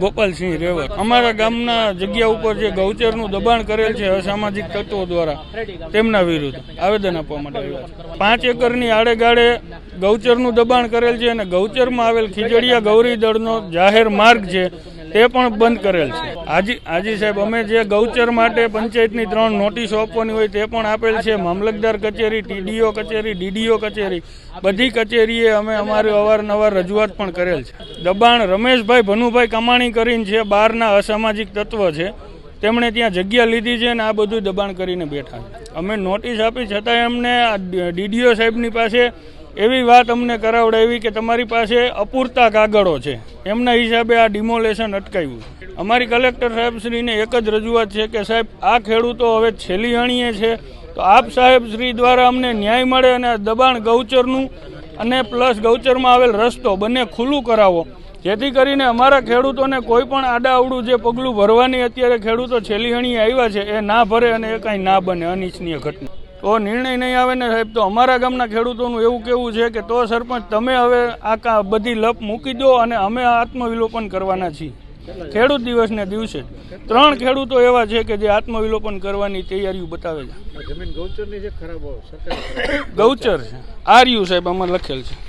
ગોપાલસિંહ રેવર અમારા ગામના જગ્યા ઉપર જે ગૌચરનું દબાણ કરેલ છે અસામાજિક તત્વો દ્વારા, તેમના વિરુદ્ધ આવેદન આપવા માટે આવ્યું પાંચ એકરની આડેગાળે ગૌચરનું દબાણ કરેલ છે અને ગૌચરમાં આવેલ ખીજડીયા ગૌરી દળનો જાહેર માર્ગ છે તે પણ બંધ કરેલ છે. હાજી હાજી સાહેબ, અમે જે ગૌચર માટે પંચાયતની ત્રણ નોટિસો આપવાની હોય તે પણ આપેલ છે. મામલતદાર કચેરી, ટીડીઓ કચેરી, ડીડીઓ કચેરી. બધી કચેરીએ અમે અમારી અવારનવાર રજૂઆત પણ કરેલ છે. દબાણ રમેશભાઈ ભનુભાઈ કમાણી કરીને છે બહારના અસામાજિક તત્વ છે, તેમણે ત્યાં જગ્યા લીધી છે અને આ બધું દબાણ કરીને બેઠા અમે નોટિસ આપી છતાં એમને ડીડીઓ સાહેબની પાસે એવી વાત અમને કરાવડાવી કે તમારી પાસે અપૂરતા કાગળો છે. એમના હિસાબે આ ડિમોલેશન અટકાવ્યું. અમારી કલેક્ટર સાહેબશ્રીને એક જ રજૂઆત છે કે સાહેબ, આ ખેડૂતો હવે છેલ્લી અણીએ છે. તો આપ સાહેબ શ્રી દ્વારા અમને ન્યાય મળે અને દબાણ ગૌચરનું અને પ્લસ ગૌચરમાં આવેલ રસ્તો બંને ખુલ્લું કરાવો. જેથી કરીને અમારા ખેડૂતોને કોઈ પણ આડાઅવડું જે પગલું ભરવાની અત્યારે ખેડૂતો છેલ્લી હણીએ આવ્યા છે, એ ના ભરે અને એ કાંઈ ના બને. અનિચ્છનીય ઘટના. તો નિર્ણય નહીં આવે ને સાહેબ તો અમારા ગામના ખેડૂતોનું એવું કેવું છે કે તો સરપંચ તમે હવે આ બધી લપ મૂકી દો અને અમે આ આત્મવિલોપન કરવાના છીએ. ખેડૂત દિવસને દિવસે. ત્રણ ખેડૂતો એવા છે કે જે આત્મવિલોપન કરવાની તૈયારીઓ બતાવે છે. ગૌચર છે. આર્યુ સાહેબ આમાં લખેલ છે.